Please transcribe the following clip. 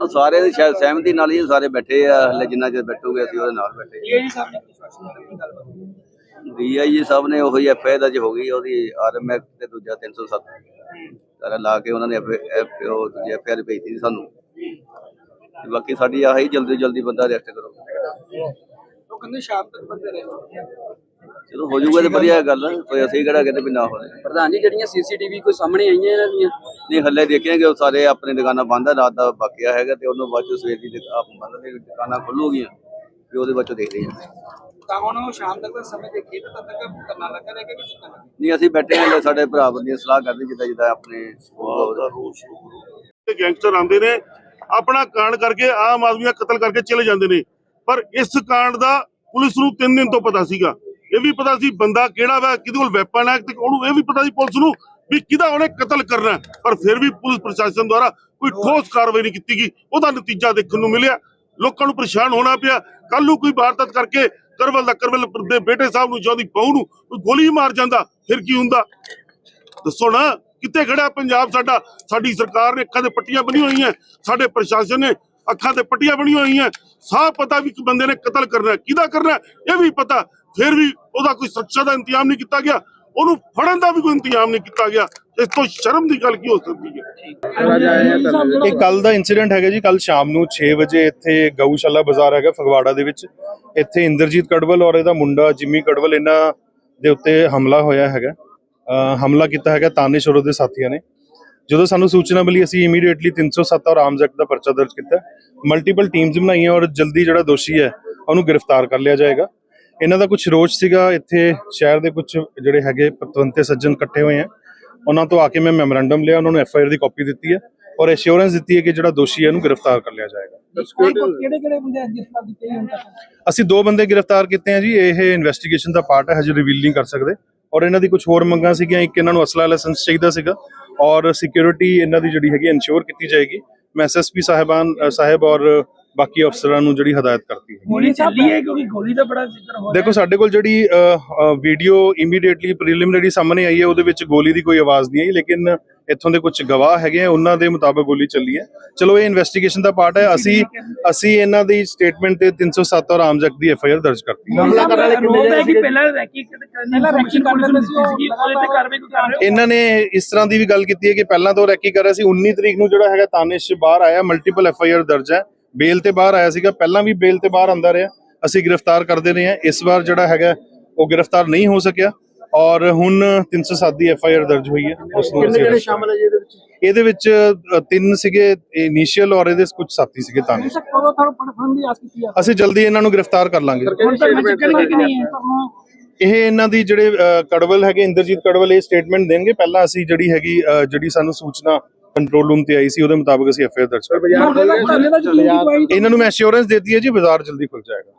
ਉਹ ਸਾਰੇ ਦੀ ਸ਼ਾਇਦ ਸਹਿਮਤੀ ਨਾਲ ਹੀ ਸਾਰੇ ਬੈਠੇ ਆ ਹਲੇ ਜਿੰਨਾ ਚਿਰ ਬੈਠੋਗੇ ਅਸੀਂ ਉਹਦੇ ਨਾਲ ਬੈਠੇ ਡੀਆਈਜੀ ਸਾਹਿਬ ਨੇ ਕੀ ਗੱਲਬਾਤ? ਡੀਆਈਜੀ ਸਾਹਿਬ ਨੇ ਉਹੀ ਐਫਆਈ ਦਰਜ ਹੋ ਗਈ ਉਹਦੀ ਆਰਐਮਐਕ ਤੇ ਦੂਜਾ 307 ਸਾਰਾ ਲਾ ਕੇ ਉਹਨਾਂ ਨੇ ਐਫ ਉਹ ਐਫਆਰ ਭੇਜਤੀ ਸੀ ਸਾਨੂੰ। ਤੇ ਬਾਕੀ ਸਾਡੀ ਆਹੀ ਜਲਦੀ ਜਲਦੀ ਬੰਦਾ ਅਰੈਸਟ ਕਰੋ। ਉਹ ਕਹਿੰਦੇ ਸ਼ਾਮ ਤੱਕ ਬੰਦੇ ਰਹੇ ਚਲੋ ਹੋ ਜਾਊਗਾ ਤੇ ਵਧੀਆ ਗੱਲ ਆ, ਕੋਈ ਅਸੀਂ ਕਿਹੜਾ ਕਹਿੰਦੇ ਵੀ ਨਾ ਹੋਵੇ ਪ੍ਰਧਾਨ ਜੀ ਜਿਹੜੀਆਂ ਸੀਸੀਟੀਵੀ ਕੋਈ ਸਾਹਮਣੇ ਆਈਆਂ ਇਹਨਾਂ ਦੀਆਂ? ਨਹੀਂ ਹੱਲੇ ਦੇਖਿਆ ਕਿ ਉਹ ਸਾਰੇ ਆਪਣੇ ਦੁਕਾਨਾਂ ਬੰਦ ਆ ਰਾਤ ਦਾ ਬਾਕੀਆ ਹੈਗਾ ਤੇ ਉਹਨੂੰ ਬਾਅਦ ਚ ਸਵੇਰ ਦੀ ਦੁਕ- ਆਪ ਬੰਦ ਨੇ ਦੁਕਾਨਾਂ ਖੁੱਲੂਗੀਆਂ ਤੇ ਉਹਦੇ ਬਾਅਦ ਚੋਂ ਦੇਖਦੇ ਹਾਂ ਤਾਂ ਹੁਣ ਉਹ ਸ਼ਾਮ ਤੱਕ ਦਾ ਸਮੇਂ ਦੇਖੀਏ ਤਾਂ ਤਦ ਤੱਕ ਕਰਨਾ ਲੱਗਾ ਰਹੇਗਾ ਕਿ ਕਿੱਦਾਂ ਨਹੀਂ ਅਸੀਂ ਬੈਠੇ ਹਾਂ ਸਾਡੇ ਭਰਾ ਬੰਦੀਆਂ ਸਲਾਹ ਕਰਦੇ ਜਿੱਦਾਂ ਜਿੱਦਾਂ ਆਪਣੇ ਰੂਲਸ ਤੇ ਗੈਂਗਸਟਰ ਆਉਂਦੇ ਨੇ ਆਪਣਾ ਕਾਂਡ ਕਰਕੇ ਆਮ ਆਦਮੀ ਦਾ ਕਤਲ ਕਰਕੇ ਚਲੇ ਜਾਂਦੇ ਨੇ। ਪਰ ਇਸ ਕਾਂਡ ਦਾ ਪੁਲਿਸ ਨੂੰ 3 ਦਿਨ ਤੋਂ ਪਤਾ ਸੀਗਾ। ਇਹ ਵੀ ਪਤਾ ਸੀ ਬੰਦਾ ਕਿਹੜਾ ਵਾ, ਕਿਹਦੇ ਕੋਲ ਵੈਪਨ ਹੈ, ਤੇ ਉਹਨੂੰ ਇਹ ਵੀ ਪਤਾ ਸੀ ਪੁਲਿਸ ਨੂੰ ਵੀ ਕਿਹਦਾ ਉਹਨੇ ਕਤਲ ਕਰਨਾ ਪਰ ਫਿਰ ਵੀ ਪੁਲਿਸ ਪ੍ਰਸ਼ਾਸਨ ਦੁਆਰਾ ਕੋਈ ਠੋਸ ਕਾਰਵਾਈ ਨਹੀਂ ਕੀਤੀ ਗਈ। ਉਹਦਾ ਨਤੀਜਾ ਦੇਖਣ ਨੂੰ ਮਿਲਿਆ। ਲੋਕਾਂ ਨੂੰ ਪਰੇਸ਼ਾਨ ਹੋਣਾ ਪਿਆ। ਕੱਲ ਨੂੰ ਕੋਈ ਵਾਰਦਾਤ ਕਰਕੇ ਕਰਵਲ ਦਾ ਕਰਵਲ ਦੇ ਬੇਟੇ ਸਾਹਿਬ ਨੂੰ ਜਾਂਦੀ ਬਹੂ ਨੂੰ ਕੋਈ ਗੋਲੀ ਮਾਰ ਜਾਂਦਾ, ਫਿਰ ਕੀ ਹੁੰਦਾ? ਦੱਸੋ ਨਾ, ਕਿੱਥੇ ਖੜਾ ਪੰਜਾਬ ਸਾਡਾ? ਸਾਡੀ ਸਰਕਾਰ ਨੇ ਅੱਖਾਂ ਤੇ ਪੱਟੀਆਂ ਬਣੀ ਹੋਈਆਂ ਸਾਡੇ ਪ੍ਰਸ਼ਾਸਨ ਨੇ ਅੱਖਾਂ ਤੇ ਪੱਟੀਆਂ ਬਣੀ ਹੋਈਆਂ ਸਾਹ ਪਤਾ ਵੀ ਕਿ ਬੰਦੇ ਨੇ ਕਤਲ ਕਰਨਾ ਕਿਹਦਾ ਕਰਨਾ ਇਹ ਵੀ ਪਤਾ। ਫਿਰ ਵੀ ਉਹਦਾ ਕੋਈ ਸੁਰੱਖਿਆ ਦਾ ਇੰਤਜ਼ਾਮ ਨਹੀਂ ਕੀਤਾ ਗਿਆ, ਉਹਨੂੰ ਫੜਨ ਦਾ ਵੀ ਕੋਈ ਇੰਤਜ਼ਾਮ ਨਹੀਂ ਕੀਤਾ ਗਿਆ, ਇਸ ਤੋਂ ਸ਼ਰਮ ਦੀ ਗੱਲ ਕੀ ਹੋ ਸਕਦੀ ਹੈ? ਇਹ ਕੱਲ ਦਾ ਇਨਸੀਡੈਂਟ ਹੈਗਾ ਜੀ ਕੱਲ ਸ਼ਾਮ ਨੂੰ 6 ਵਜੇ ਇੱਥੇ ਗਊਸ਼ਾਲਾ ਬਾਜ਼ਾਰ ਹੈਗਾ ਫਗਵਾੜਾ ਦੇ ਵਿੱਚ, ਇੱਥੇ ਇੰਦਰਜੀਤ ਕੜਵਲ ਔਰ ਇਹਦਾ ਮੁੰਡਾ ਜਿਮੀ ਕੜਵਲ, ਇਹਨਾਂ ਦੇ ਉੱਤੇ ਹਮਲਾ ਹੋਇਆ ਹੈਗਾ। ਹਮਲਾ ਕੀਤਾ ਹੈਗਾ ਤਾਨੇਸ਼ੋਰ ਦੇ ਸਾਥੀਆਂ ਨੇ। ਜਦੋਂ ਸਾਨੂੰ ਸੂਚਨਾ ਮਿਲੀ, ਅਸੀਂ ਇਮੀਡੀਏਟਲੀ 307 ਔਰ ਆਰਮਸ ਐਕਟ ਦਾ ਪਰਚਾ ਦਰਜ ਕੀਤਾ। ਮਲਟੀਪਲ ਟੀਮਸ ਬਣਾਈਆਂ ਔਰ ਜਲਦੀ ਜਿਹੜਾ ਦੋਸ਼ੀ ਹੈ, ਉਹਨੂੰ ਗ੍ਰਿਫਤਾਰ ਕਰ ਲਿਆ ਜਾਏਗਾ। ਇਹਨਾਂ ਦਾ ਕੁਝ ਰੋਚ ਸੀਗਾ ਇੱਥੇ ਸ਼ਹਿਰ ਦੇ ਕੁਝ ਜਿਹੜੇ ਹੈਗੇ ਪਤਵੰਤੇ ਸੱਜਣ ਇਕੱਠੇ ਹੋਏ ਆ। ਉਹਨਾਂ ਤੋਂ ਆ ਕੇ ਮੈਂ ਮੈਮੋਰੈਂਡਮ ਲਿਆ ਉਹਨਾਂ ਨੂੰ ਐਫ ਆਈ ਆਰ ਦੀ ਕਾਪੀ ਦਿੱਤੀ ਹੈ ਔਰ ਐਸ਼ੋਰੈਂਸ ਦਿੱਤੀ ਹੈ ਕਿ ਜਿਹੜਾ ਦੋਸ਼ੀ ਹੈ ਉਹਨੂੰ ਗ੍ਰਿਫਤਾਰ ਕਰ ਲਿਆ ਜਾਏਗਾ। ਕਿਹੜੇ ਕਿਹੜੇ ਬੰਦੇ ਗ੍ਰਿਫਤਾਰ ਕੀਤੇ ਹੁਣ ਤੱਕ ਅਸੀਂ ਦੋ ਬੰਦੇ ਗ੍ਰਿਫਤਾਰ ਕੀਤੇ ਆ ਜੀ ਇਹ ਇਨਵੈਸਟੀਗੇਸ਼ਨ ਦਾ ਪਾਰਟ ਹੈ ਹਜੇ ਰਿਵੀਲ ਨਹੀਂ ਕਰ ਸਕਦੇ। ਔਰ ਇਹਨਾਂ ਦੀ ਕੁਝ ਹੋਰ ਮੰਗਾਂ ਸੀਗੀਆਂ ਇੱਕ ਇਹਨਾਂ ਨੂੰ ਅਸਲਾ ਲਾਇਸੈਂਸ ਚਾਹੀਦਾ ਸੀਗਾ ਔਰ ਸਿਕਿਉਰਿਟੀ ਇਹਨਾਂ ਦੀ ਜਿਹੜੀ ਹੈਗੀ ਇਨਸ਼ੋਰ ਕੀਤੀ ਜਾਏਗੀ। ਮੈਂ ਐਸਐਸਪੀ ਸਾਹਿਬਾਨ ਸਾਹਿਬ ਔਰ ਬਾਕੀ ਅਫਸਰਾਂ ਨੂੰ ਜਿਹੜੀ ਹਦਾਇਤ ਕਰਤੀ ਹੈ। ਗੋਲੀ ਚੱਲੀ ਹੈ ਕਿਉਂਕਿ ਗੋਲੀ ਦਾ ਬੜਾ ਜ਼ਿਕਰ ਹੋ ਦੇਖੋ ਸਾਡੇ ਕੋਲ ਜਿਹੜੀ ਵੀਡੀਓ ਇਮੀਡੀਏਟਲੀ ਪ੍ਰੀਲਿਮਿਨਰੀ ਸਾਹਮਣੇ ਆਈ ਹੈ ਉਹਦੇ ਵਿੱਚ ਗੋਲੀ ਦੀ ਕੋਈ ਆਵਾਜ਼ ਨਹੀਂ ਆਈ ਲੇਕਿਨ ਇੱਥੋਂ ਦੇ ਕੁਝ ਗਵਾਹ ਹੈਗੇ ਆ ਉਹਨਾਂ ਦੇ ਮੁਤਾਬਕ ਗੋਲੀ ਚੱਲੀ ਹੈ। ਚਲੋ ਇਹ ਇਨਵੈਸਟੀਗੇਸ਼ਨ ਦਾ ਪਾਰਟ ਹੈ। ਅਸੀਂ ਅਸੀਂ ਇਹਨਾਂ ਦੀ ਸਟੇਟਮੈਂਟ ਤੇ 307 ਔਰ ਐਕਟ ਦੀ ਐਫ ਆਈ ਆਰ ਦਰਜ ਕਰਤੀ ਹੈ। ਹਮਲਾ ਕਰਨ ਵਾਲੇ ਕਿੰਨੇ ਹੈ ਕਿ ਪਹਿਲਾਂ ਰੈਕੀ ਪਹਿਲਾਂ ਰੈਕੀ ਕਰਦੇ ਸੀ ਉਹਦੇ ਤੇ ਕਾਰਵਾਈ ਕੋਈ ਕਰ ਰਹੇ ਇਹਨਾਂ ਨੇ ਇਸ ਤਰ੍ਹਾਂ ਦੀ ਵੀ ਗੱਲ ਕੀਤੀ ਹੈ ਕਿ ਪਹਿਲਾਂ ਤੋਂ ਰੈਕੀ ਕਰ ਰਿਹਾ ਸੀ 19 ਤਰੀਕ ਨੂੰ ਜਿਹੜਾ ਹੈਗਾ ਤਾਨਿਸ਼ ਬਾਹਰ ਆਇਆ ਮਲਟੀਪਲ ਐਫ ਆਈ ਆਰ ਦਰਜ ਹੈ। ਬੇਲ ਤੇ ਬਾਹਰ ਆਇਆ ਸੀਗਾ ਪਹਿਲਾਂ ਵੀ ਬੇਲ ਤੇ ਬਾਹਰ ਆਂਦਾ ਰਿਹਾ। ਅਸੀਂ ਗ੍ਰਿਫਤਾਰ ਕਰਦੇ ਰਹੇ ਹਾਂ। ਇਸ ਵਾਰ ਜਿਹੜਾ ਹੈਗਾ ਉਹ ਗ੍ਰਿਫਤਾਰ ਨਹੀਂ ਹੋ ਸਕਿਆ। ਔਰ ਹੁਣ 307 ਦੀ ਐਫ ਆਈ ਆਰ ਦਰਜ ਹੋਈ ਹੈ। ਉਸ ਨੂੰ ਕਿੰਨੇ ਜਿਹੜੇ ਸ਼ਾਮਲ ਹੈ ਇਹਦੇ ਵਿੱਚ? ਇਹਦੇ ਵਿੱਚ ਤਿੰਨ ਸੀਗੇ ਇਨੀਸ਼ੀਅਲ ਔਰ ਇਹਦੇ ਕੁਝ ਸਾਥੀ ਸੀਗੇ ਆ ਅਸੀਂ ਜਲਦੀ ਇਹਨਾਂ ਨੂੰ ਗ੍ਰਿਫਤਾਰ ਕਰ ਲਾਂਗੇ। ਇਹ ਇਹਨਾਂ ਦੀ ਜਿਹੜੇ ਕੜਵਲ ਹੈਗੇ ਇੰਦਰਜੀਤ ਕੜਵਲ ਇਹ ਸਟੇਟਮੈਂਟ ਦੇਣਗੇ। ਪਹਿਲਾਂ ਅਸੀਂ ਜਿਹੜੀ ਹੈਗੀ ਜਿਹੜੀ ਸਾਨੂੰ ਸੂਚਨਾ ਕੰਟਰੋਲ ਰੂਮ ਤੇ ਆਈ ਸੀ ਉਹਦੇ ਮੁਤਾਬਕ ਅਸੀਂ ਐਫਆਈਆਰ ਦਰਜ ਕਰ ਇਹਨਾਂ ਨੂੰ ਮੈਂ ਅਸ਼ੋਰੈਂਸ ਦਿੱਤੀ ਹੈ ਜੀ ਬਾਜ਼ਾਰ ਜਲਦੀ ਖੁੱਲ ਜਾਏਗਾ।